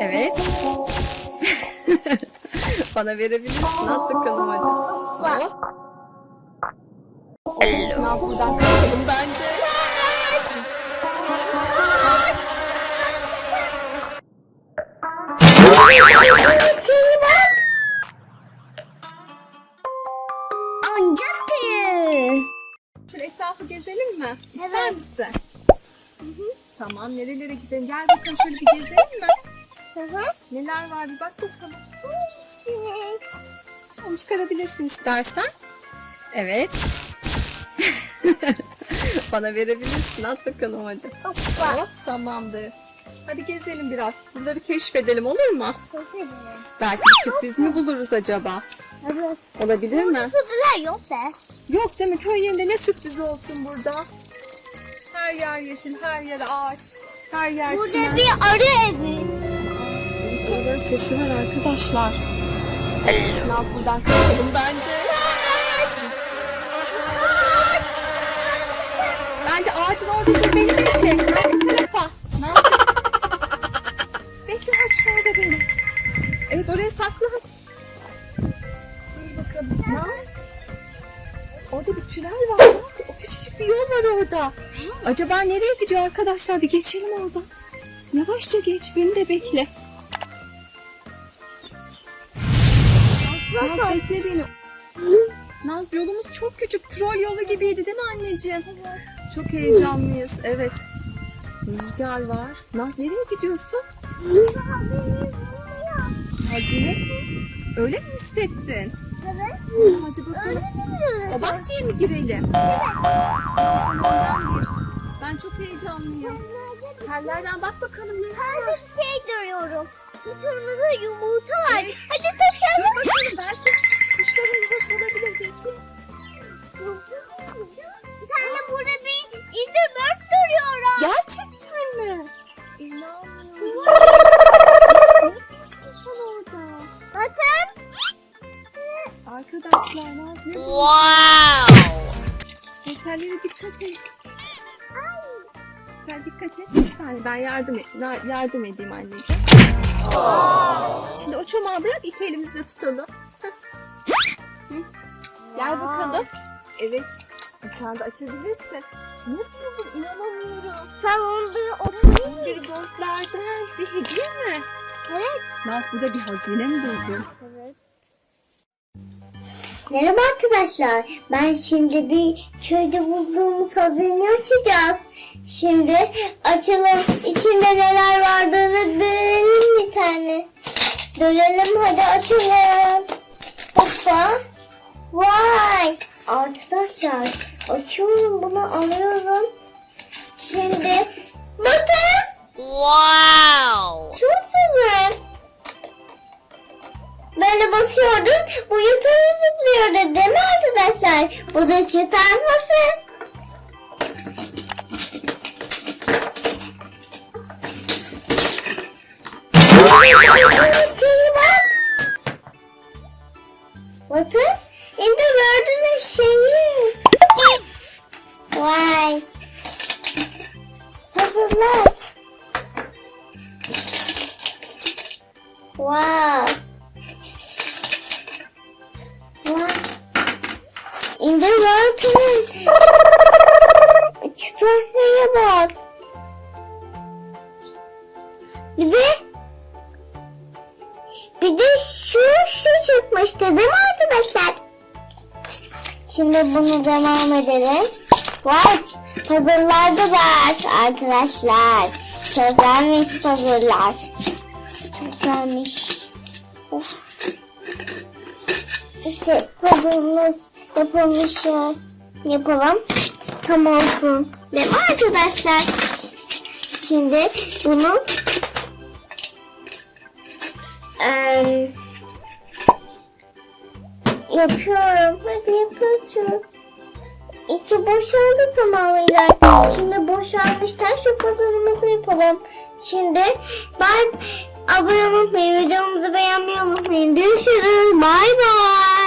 Evet. Bana verebilirsin. At bakalım hadi. Hop. Naz buradan kaçalım bence. Şeyi bak. Oyuncak tüyü. Şöyle etrafı gezelim mi? İster Evet. misin? Hı hı. Tamam nerelere gidelim? Gel bakalım şöyle bir gezelim mi? Hı hı. Neler var bir bak bakalım. Onu çıkarabilirsin istersen. Evet. Bana verebilirsin. At bakalım hadi. Hoppa. Hop, tamamdır. Hadi gezelim biraz. Buraları keşfedelim olur mu? Belki bir sürpriz mi buluruz acaba? Evet. Olabilir mi? Sütüler yok be. Yok değil mi? Köy yerinde ne sürpriz olsun burada? Her yer yeşil, her yer ağaç, her yer Burada çimen. bir arı evi. Arabanın sesi var arkadaşlar. Naz buradan kaçalım bence. Bence ağacın orada dur beni bekle. Naz bu tarafa. Nazcığım. bekle ağaçlarda beni. Evet oraya saklan. Naz. Orada bir tünel var. Bak, O küçücük bir yol var orada. Acaba nereye gidiyor arkadaşlar? Bir geçelim oradan. Yavaşça geç. Beni de bekle. Naz bekle beni. Naz yolumuz çok küçük. Troll yolu gibiydi değil mi anneciğim? Çok heyecanlıyız. Evet. Rüzgar var. Naz nereye gidiyorsun? Hazine. Öyle mi hissettin? Evet. Hadi bakalım. O bahçeye mi girelim? Sen gir. Ben çok heyecanlıyım. Tellerden bak bakalım ne var. Nerede bir şey görüyorum. Bir kırmızı yumurta var. Evet. Hadi Dur taşalım. bakalım belki kuşların yuvası olabilir. Bekle. Bir tane burada bir indirbird duruyor. Gerçekten mi? İnanmıyorum. Sen orada. Bakın. Arkadaşlar Naz ne bu? Wow! Detaylara dikkat et. Sen dikkat et. Bir saniye ben yardım, et, yardım edeyim anneciğim. Şimdi o çomağı bırak iki elimizle tutalım. Gel bakalım. Evet. Uçağı da açabilirsin. Ne buldun? İnanamıyorum. Salonda oturuyor. Bir goldlerden bir hediye mi? Evet. Naz burada bir hazine mi buldun? Evet. Merhaba arkadaşlar. Ben şimdi bir köyde bulduğumuz hazineyi açacağız. Şimdi açalım. İçinde neler vardığını görelim bir tane. Görelim hadi açalım. Hoppa. Vay. Arkadaşlar açıyorum bunu alıyorum. Şimdi yukarı zıplıyordu değil arkadaşlar? Bu da çıkarmasın. In the water. Çıtırmaya bak. Bir de bir de şu şu çıkmıştı değil mi arkadaşlar? Şimdi bunu devam edelim. Vay puzzle'lar da var arkadaşlar. Çözlenmiş puzzle'lar. Güzelmiş. Of. İşte puzzle'ımız yapılmış ya. Yapalım. Tam olsun. Değil mi arkadaşlar? Şimdi bunu eee, yapıyorum. Hadi yapıyorum. İçi boşaldı tamamıyla. Şimdi boşalmışlar. Şu puzzle'ımızı yapalım. Şimdi bye. Abone olmayı, videomuzu beğenmeyi unutmayın. Görüşürüz. Bay bay.